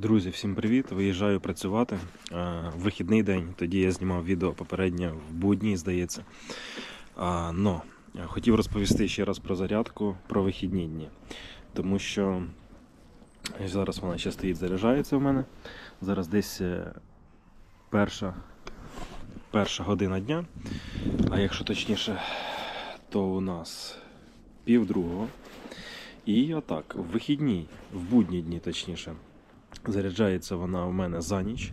Друзі, всім привіт! Виїжджаю працювати. Е, Вихідний день. Тоді я знімав відео попереднє в будні, здається. Но е, хотів розповісти ще раз про зарядку, про вихідні дні. Тому що зараз вона ще стоїть, заряджається в мене. Зараз десь е, перша, перша година дня. А якщо точніше, то у нас пів другого. І отак, в вихідні, в будні дні точніше. Заряджається вона у мене за ніч.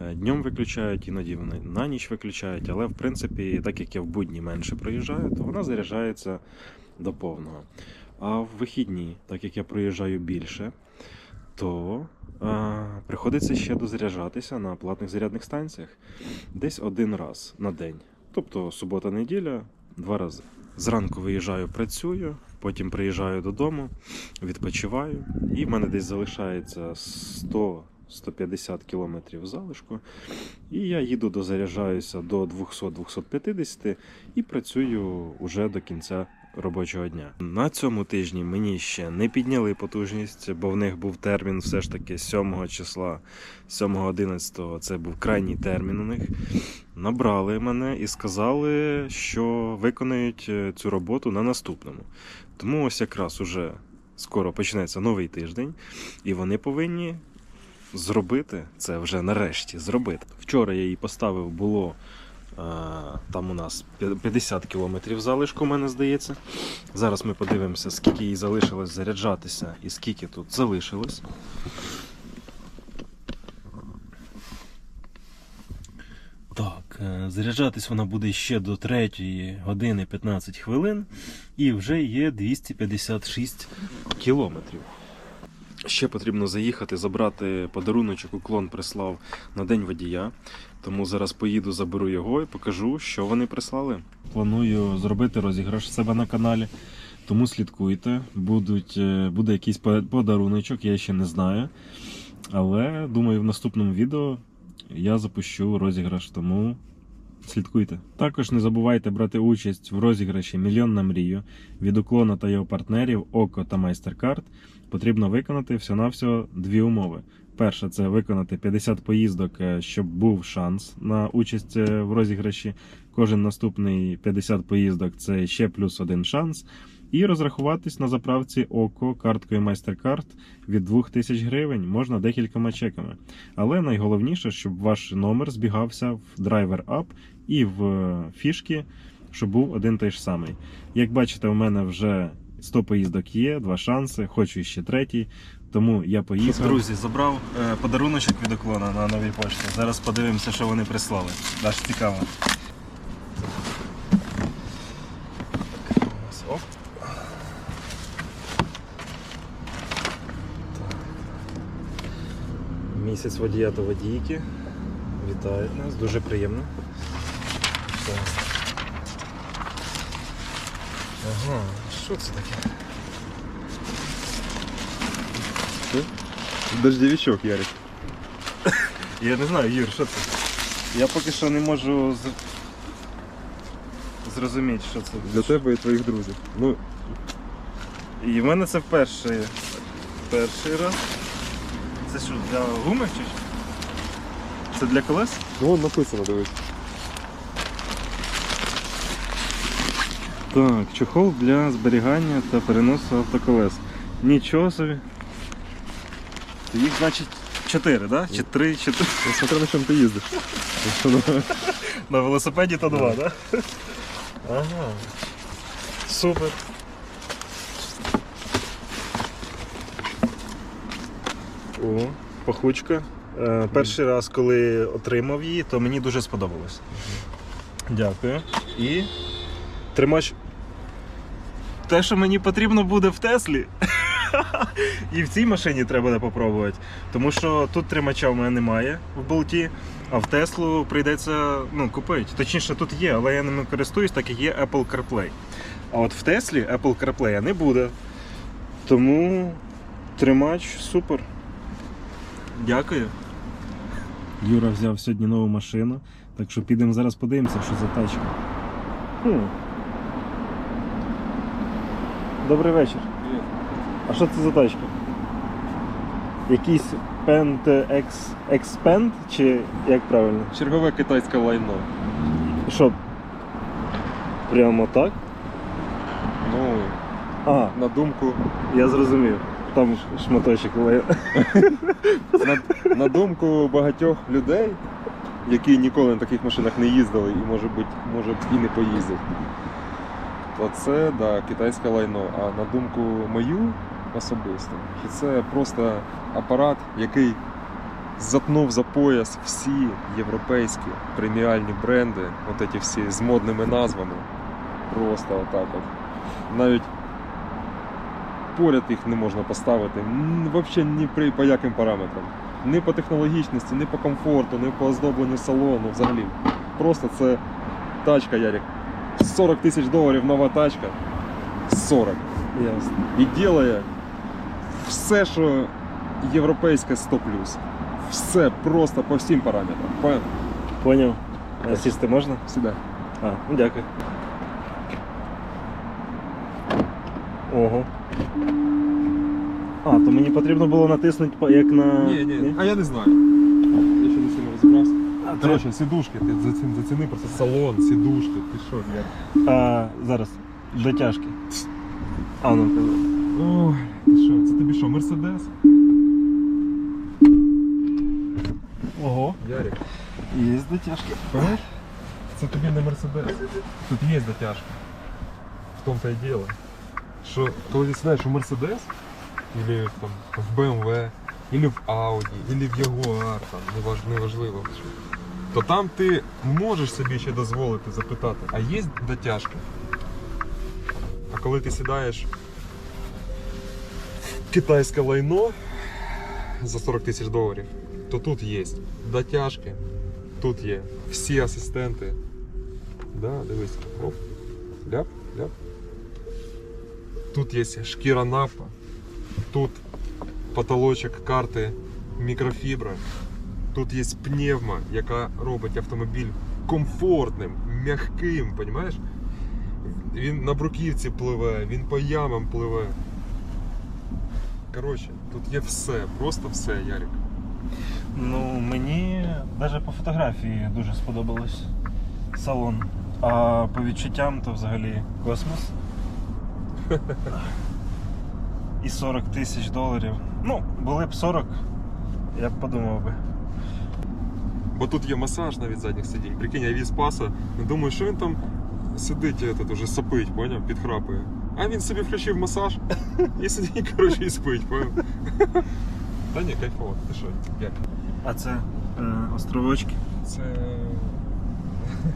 Е, Днем виключають, іноді вони на ніч виключають, але в принципі, так як я в будні менше проїжджаю, то вона заряджається до повного. А в вихідні, так як я проїжджаю більше, то а, приходиться ще дозаряджатися на платних зарядних станціях десь один раз на день. Тобто субота-неділя, два рази. Зранку виїжджаю, працюю, потім приїжджаю додому, відпочиваю, і в мене десь залишається 100-150 кілометрів залишку. І я їду дозаряджаюся до 200-250 і працюю уже до кінця робочого дня. На цьому тижні мені ще не підняли потужність, бо в них був термін все ж таки 7 числа, 7-11 це був крайній термін у них. Набрали мене і сказали, що виконають е, цю роботу на наступному. Тому ось якраз уже скоро почнеться новий тиждень, і вони повинні зробити це вже нарешті зробити. Вчора я її поставив, було там у нас 50 кілометрів залишку, мене здається. Зараз ми подивимося, скільки їй залишилось заряджатися і скільки тут залишилось. Так, е, заряджатись вона буде ще до 3 години 15 хвилин і вже є 256 кілометрів. Ще потрібно заїхати, забрати подаруночок, уклон прислав на день водія. Тому зараз поїду, заберу його і покажу, що вони прислали. Планую зробити розіграш себе на каналі, тому слідкуйте. Будуть, е, буде якийсь подаруночок, я ще не знаю. Але думаю, в наступному відео я запущу розіграш, тому слідкуйте. Також не забувайте брати участь в розіграші Мільйон на мрію від уклона та його партнерів Око та Майстеркард. Потрібно виконати всього-навсього дві умови. Перше, це виконати 50 поїздок, е, щоб був шанс на участь е, в розіграші. Кожен наступний 50 поїздок це ще плюс один шанс. І розрахуватись на заправці ОКО карткою Майстеркард від 2000 гривень можна декількома чеками. Але найголовніше, щоб ваш номер збігався в драйвер ап і в е, фішки, щоб був один той ж самий. Як бачите, у мене вже 100 поїздок є, два шанси, хочу ще третій. Тому я поїхав. Друзі, забрав е, подаруночок від уклона на новій пошті. Зараз подивимося, що вони прислали. Аж цікаво. Оп. Місяць водія та водійки. Вітають нас, дуже приємно. Так. Ага, що це таке? Дождевичок, Ярик. Я не знаю, Юр, що це? Я поки що не можу з... зрозуміти, що це. Для тебе і твоїх друзів. Ну, І в мене це перший, перший раз. Це що, для гуми чи що? Це для колес? ну вон написано, дивись. Так, чохол для зберігання та переносу автоколес. Нічого собі. Їх, значить, 4, да? Чи 3, 4. Ну, смотря на чому ти їздиш. На велосипеді то 2, да? Ага. Супер. О, пахучка. Е, перший раз, коли отримав її, то мені дуже сподобалось. Дякую. І тримач. Те, що мені потрібно буде в Теслі. І в цій машині треба буде попробувати. Тому що тут тримача в мене немає в болті, а в Теслу прийдеться ну, купити. Точніше, тут є, але я ними користуюсь, так як є Apple CarPlay. А от в Теслі Apple CarPlay не буде. Тому тримач супер. Дякую. Юра взяв сьогодні нову машину, так що підемо зараз подивимося, що за тачка. Хм. Добрий вечір. А що це за тачка? Якийсь Expand, ex, expand чи як правильно? Чергове китайське лайно. Що? Прямо так? Ну, А, на думку, я зрозумів. Там шматочок лає. на, на думку багатьох людей, які ніколи на таких машинах не їздили і може бути, може і не поїздять. То це да, китайське лайно. А на думку мою особисто, що це просто апарат, який затнув за пояс всі європейські преміальні бренди, от ці всі з модними назвами. Просто отак от. Навіть поряд їх не можна поставити. Взагалі ні при по яким параметрам. Ні по технологічності, ні по комфорту, ні по оздобленню салону взагалі. Просто це тачка, Ярик. 40 тисяч доларів нова тачка. 40. Ясно. І ділає все, що європейське 100 Все просто по всім параметрам. Поняв. А сісти можна? Сюди. А, ну дякую. Ого. А, то мені потрібно було натиснути як на. Ні, ні, А я не знаю. Я ще не сильно розібрався. Коротше, сидушки, ти заціни, заціни просто салон, сидушки, ти що, як? а, зараз. Дотяжки. А, ну. Ой, ти що, це тобі що, Мерседес? Ого. Ярик, Є дотяжки. Це тобі не Мерседес. Тут є дотяжка. В тому-то і діло. Що коли ти сідаєш у Мерседес, или там, в BMW, или в Audi, или в Jaguar, там, неваж- неважливо, то там ти можеш собі ще дозволити запитати, а є дотяжка? А коли ти сідаєш в китайське лайно за 40 тисяч доларів, то тут є дотяжки, тут є всі асистенти. Да, дивись. Оп. Ляп, ляп. Тут є шкіра напа, тут потолочок карти мікрофібра, тут є пневма, яка робить автомобіль комфортним, м'яким, понімаєш? Він на бруківці пливе, він по ямам пливе. Коротше, тут є все, просто все, Ярик. Ну, мені навіть по фотографії дуже сподобалось салон. А по відчуттям то взагалі космос. І 40 тисяч доларів. Ну, були б 40, я б подумав би. Бо тут є масаж навіть задніх сидінь. Прикинь, я віз паса. Думаю, що він там сидить, этот, уже сопить, поняв, підхрапує. А він собі включив масаж і сидить, коротше, і спить, поняв. Та ні, кайфово, ти що, як? А це е, островочки. Це.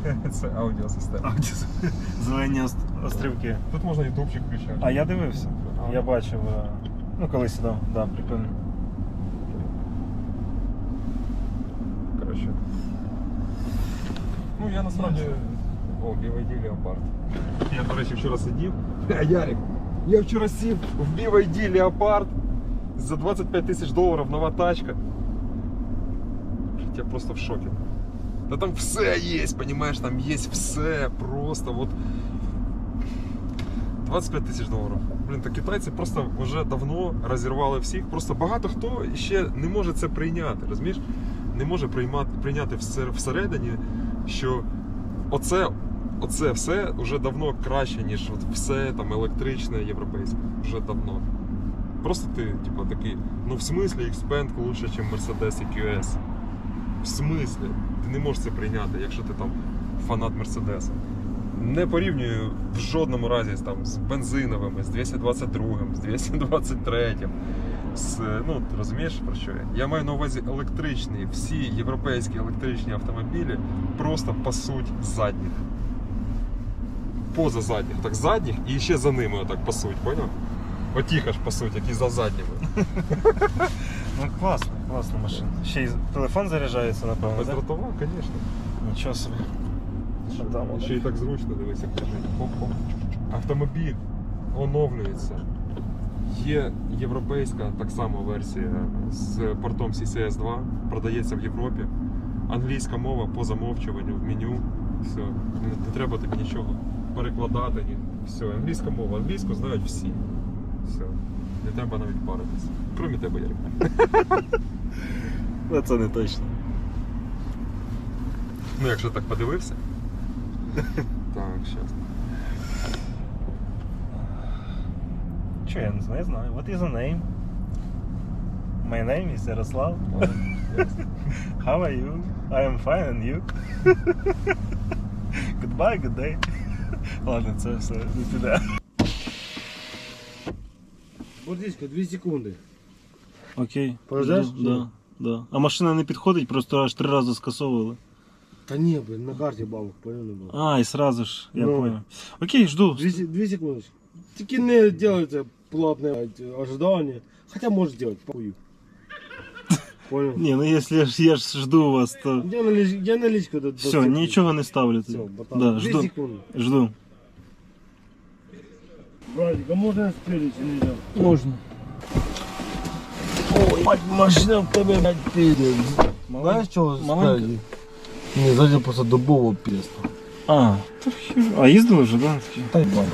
Це аудіосистема. Аудіо- Зелені ост- острівки. Тут можна ютубчик включати. А я дивився. А. Я бачив. е, Ну, коли сідав, да, прикольно. Коротше. Ну, я насправді. О, BYD Leopard. Я, до речі, вчора сидів. Е, Ярик, я вчора сів в BYD Leopard за 25 тисяч доларів нова тачка. Я просто в шокі. Та там все є, понимаешь, там є все просто вот 25 тисяч доларів. Блін, та китайці просто вже давно розірвали всіх. Просто багато хто ще не може це прийняти, розумієш? Не може приймати, прийняти всередині, що оце, оце все вже давно краще, ніж от все там електричне, європейське. Вже давно. Просто ти, типу, такий, ну в смислі Xpeng лучше, ніж Mercedes EQS. В смислі? Ти не можеш це прийняти, якщо ти там фанат Мерседеса. Не порівнюю в жодному разі там, з бензиновими, з 222, з 223. З, ну, розумієш про що я? Я маю на увазі електричні, всі європейські електричні автомобілі просто пасуть задніх. Поза задніх, так задніх і ще за ними отак пасуть, поняв? Отіха ж пасуть, які за задніми. Ну класно, класна машина. Ще й телефон заряджається, напевно. Бездротова, звісно. Нічого собі. Що там? Ще й так зручно, дивись, як лежить. Хоп-хоп. Автомобіль оновлюється. Є європейська так само версія з портом CCS 2, продається в Європі. Англійська мова по замовчуванню в меню. Все, не, не треба тобі нічого перекладати. Ні. Все, англійська мова, англійську знають всі. Все. Не треба навіть паритися. Кромі тебе, Ярик. Ну, Це не точно. Ну, якщо так подивився. Так, щас. Що я не знаю, знаю. What is your name? My name is Ярослав. How are you? I am fine and you? Goodbye, good day. Ладно, це все не піде. Бордисько, 2 секунди. Окей. Жду, Да, да. А машина не підходить, просто аж три рази скасовували. Та ні, блин, на карті бабок, понял не було. А, і сразу ж, я Ну. понял. Окей, жду. Дві, се- дві секунди. Тільки не делайте платне ожидання. Хоча може сделать, похуй. Понял? Ні, ну якщо я ж, я ж жду вас, то. Я налич, я наличку до Все, нічого не ставлю Все, тоді. братан. Да, Дві жду. секунди. Жду. Братик, а можна спереди чи нельзя? Можна. Ой, мать, машина в тебе, блядь, піде. Знаєш чого маленька? спереді? Ні, ззаді просто добово пісно. А. А їздили вже, да? Та й бан.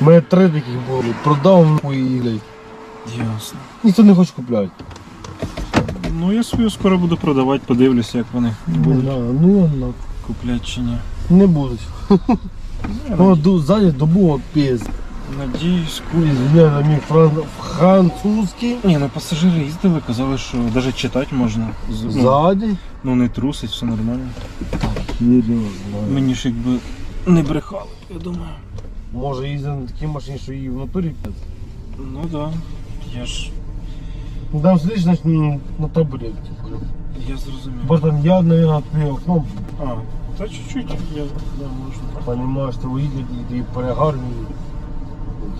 У мене три таких були, продав нахуй і, блядь. Ясно. Ніхто не хоче купляти. Ну я свою скоро буду продавати, подивлюся, як вони будуть Да, ну, ну, купляти чи ні. не будуть. Ну, ду- ззаді добово. Надіюсь, Я на мій фран- французький. Ні, ну пасажири їздили, казали, що навіть читати можна. З- Ну, Ззаді. ну не трусить, все нормально. Серйозно. Мені ж якби не брехали, я думаю. Може їздити на такій машині, що її в натурі п'ять. Ну. Да. Я ж. Ну там сидиш, значить, ну, на табуреті. Я зрозумів. Братан, я, наверное, открою окно, А, та чуть-чуть, я да, можна. понимаю, що ви їдете, і ти перегарний.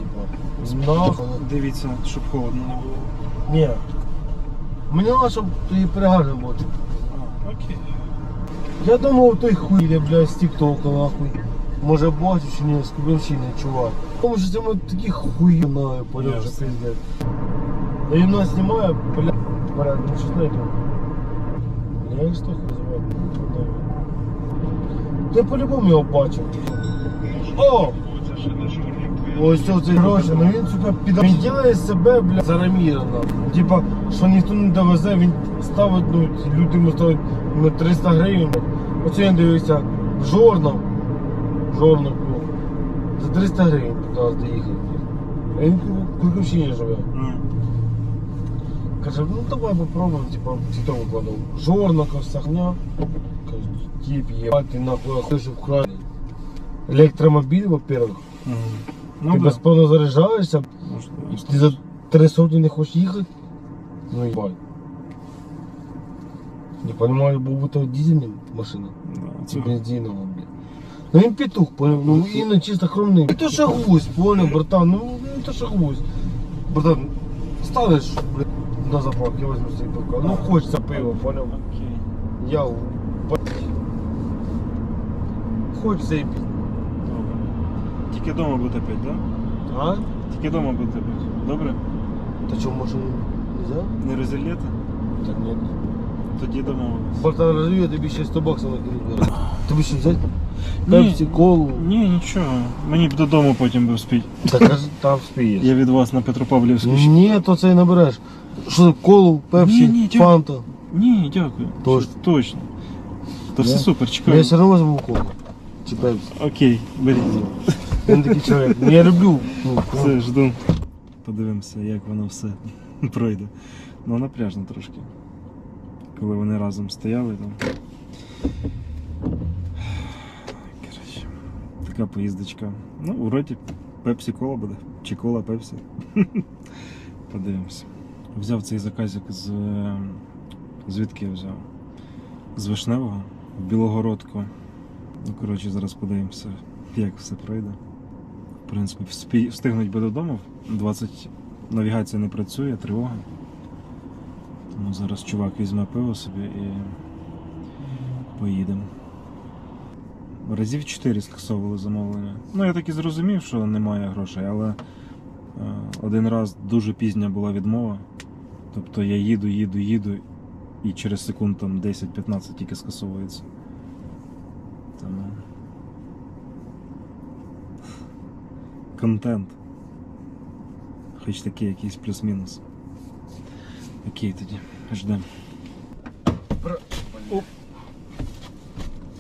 Ну, типа, нахуй. Дивіться, щоб холодно не було. Ні. Мені треба, щоб ти перегарний був. А, окей. Я думав, той хуй, блядь, з тіктока, нахуй. Може бачиш, чи ні, з Кубинщини, чувак. Тому що ми такі на поняв, що Да і нас знімає, бля, бля, ну що знаєте. Я їх стоху називаю. Я по-любому його бачив. О! Ось це цей гроші, ну він, сука, піда. Він ділає себе, бля, зарамірено. Типа, що ніхто не довезе, він ставить, ну, люди йому ставить на 300 гривень. Оце я дивився, жорнов. Жорнов, ну, за 300 гривень туди доїхати. А він в Куйківщині живе. М. Каже, ну давай попробуем, типа, тito выкладывал. Жорнака, сахня. Каже, тип, ебать, ты нахуй хочешь в край. Электромобиль, во-первых. Мгм. ты Ну да. безплатно заряджаешься, Можна. и ты за три сотни не хочешь ехать. Ну ебать. Не понимаю, был бы то дизельная машина. Да, Це це... бензинова, блядь. Ну він петух, понял? Ну іменно чисто хромний. Это же гусь, понял, братан? Ну это же гусь. Братан, станеш, блядь, на заправку, я возьму себе пивка. Ну хочется пива, понял? Окей. Я в- Хочется і пить. Тільки вдома буде пить, так? Да? А? Тільки вдома буде пить. Добре? Та що, машину нельзя? Не розілляти? Так нет. Тоді домовились. Братан, разве я тобі ще 100 баксів накину? Тобі що взяти? Пепсі, колу. Ні, нічого. Мені б додому потім би вспіть. Так аж там спієш. Я від вас на Петропавлівську. ще- Ні, то це і набереш. Що, колу, пепсі, Ні, ні, дякую. фанта. Ні, дякую. Точно? Точно. То все Да? супер, Я чекаю. все одно возьму колу. Чи пепсі. Окей, беріть. Він такий чоловік. Ну, Я люблю. Ну, Все, жду. Подивимося, як воно все пройде. Ну, напряжно трошки. Коли вони разом стояли там. Коротше, така поїздочка. Ну, вроді пепсі кола буде. Чи кола пепсі. Подивимося. Взяв цей заказик з. е, Звідки я взяв? З Вишневого в Білогородку. Ну, коротше, зараз подивимося, як все пройде. Принципі, встигнуть би додому. 20 навігація не працює, тривога. Тому зараз чувак візьме пиво собі і поїдемо. Разів 4 скасовували замовлення. Ну, я так і зрозумів, що немає грошей, але е, один раз дуже пізня була відмова. Тобто я їду, їду, їду, і через секунд там 10-15 тільки скасовується. Тому. Контент. хоч такий якийсь плюс-мінус. Окей тоді, ждемо.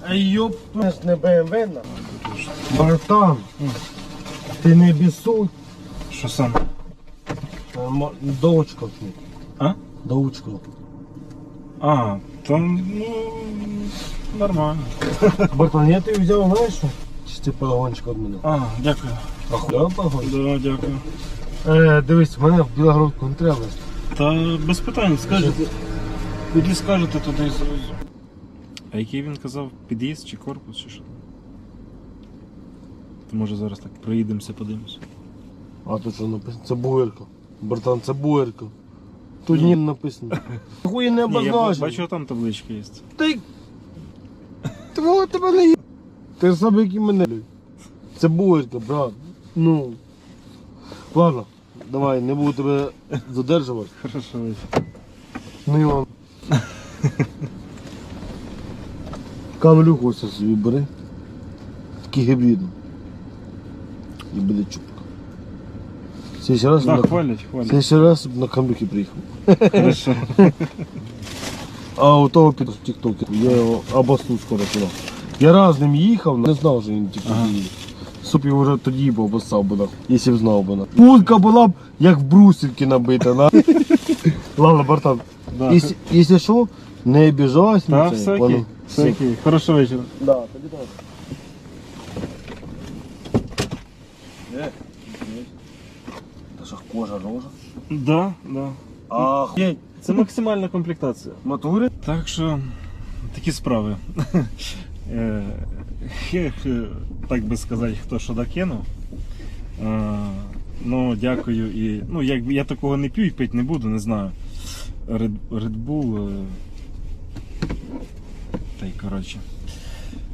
А йоп, не БМВ на. Братан, ти не бісуй. Що саме? Доучка. А? Доучка. А, там ну, нормально. Братан, я тобі взяв, знаєш що? Чисти погончик від мене. А, дякую. Ахуя погончик? Да, дякую. Е, дивись, в мене в Білогородку не треба. Та без питань, скажете. Куди скажете, туди і зразу. А який він казав, під'їзд чи корпус, чи що? То може зараз так проїдемося, подивимося. А тут що написано? Це буерка. Братан, це буерка. Тут ні написано. Хуй не Ні, я бачу, обозначено. там табличка є. Ти... Твого тебе не є. Ти сам як і мене. Це буерка, брат. Ну. Ладно, давай, не буду тебе задержувати. Хорошо. Ну і вам. Камелюху ось собі бери. Такий гібридний. І буде чупка. Слідчий раз, Да, на... хвалять, хвалять. Слідчий раз на камлюхи приїхав. Хорошо. А у того під в тіктокі. Я його обоснув скоро сюди. Я раз ним їхав, не знав, що він тільки Ага. їде. Суп його вже тоді б обоссав би, якщо б знав би. Пулька була б як в брусівки набита. На. Ладно, братан, Да. якщо, що, не обіжайся. Та на це, все окей. Все окей. Хорошого вечора. Да, тоді так. Та що кожа рожа? Да, да. Охуєть. Це максимальна комплектація. Матури? Так що такі справи. Е, хе, Так би сказати, хто що докинув. Е, Ну, дякую і. Ну, якби я такого не п'ю і пити не буду, не знаю. Red, Red Bull. е, Та й коротше.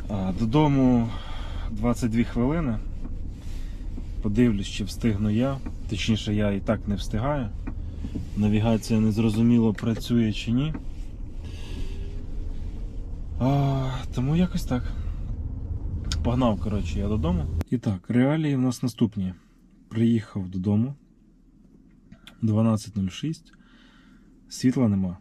А, Додому 22 хвилини. Подивлюсь, чи встигну я. Точніше, я і так не встигаю. Навігація незрозуміло працює чи ні. А, тому якось так. Погнав, коротше, я додому. І так, реалії в нас наступні. Приїхав додому 12.06. Світла нема.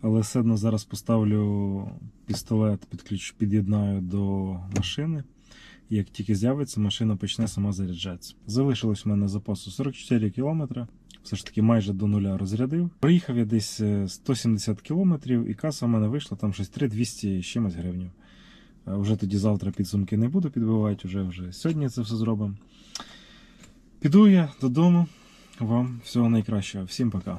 Але все одно зараз поставлю пістолет, підключ, під'єднаю до машини. І Як тільки з'явиться, машина почне сама заряджатися. Залишилось в мене запасу 44 км. Все ж таки майже до нуля розрядив. Проїхав я десь е, 170 км, і каса в мене вийшла там щось 3200 з чимось гривнів. Е, Вже тоді завтра підсумки не буду підбивати, вже, вже сьогодні це все зробимо. Піду я додому. Вам всього найкращого. Всім пока.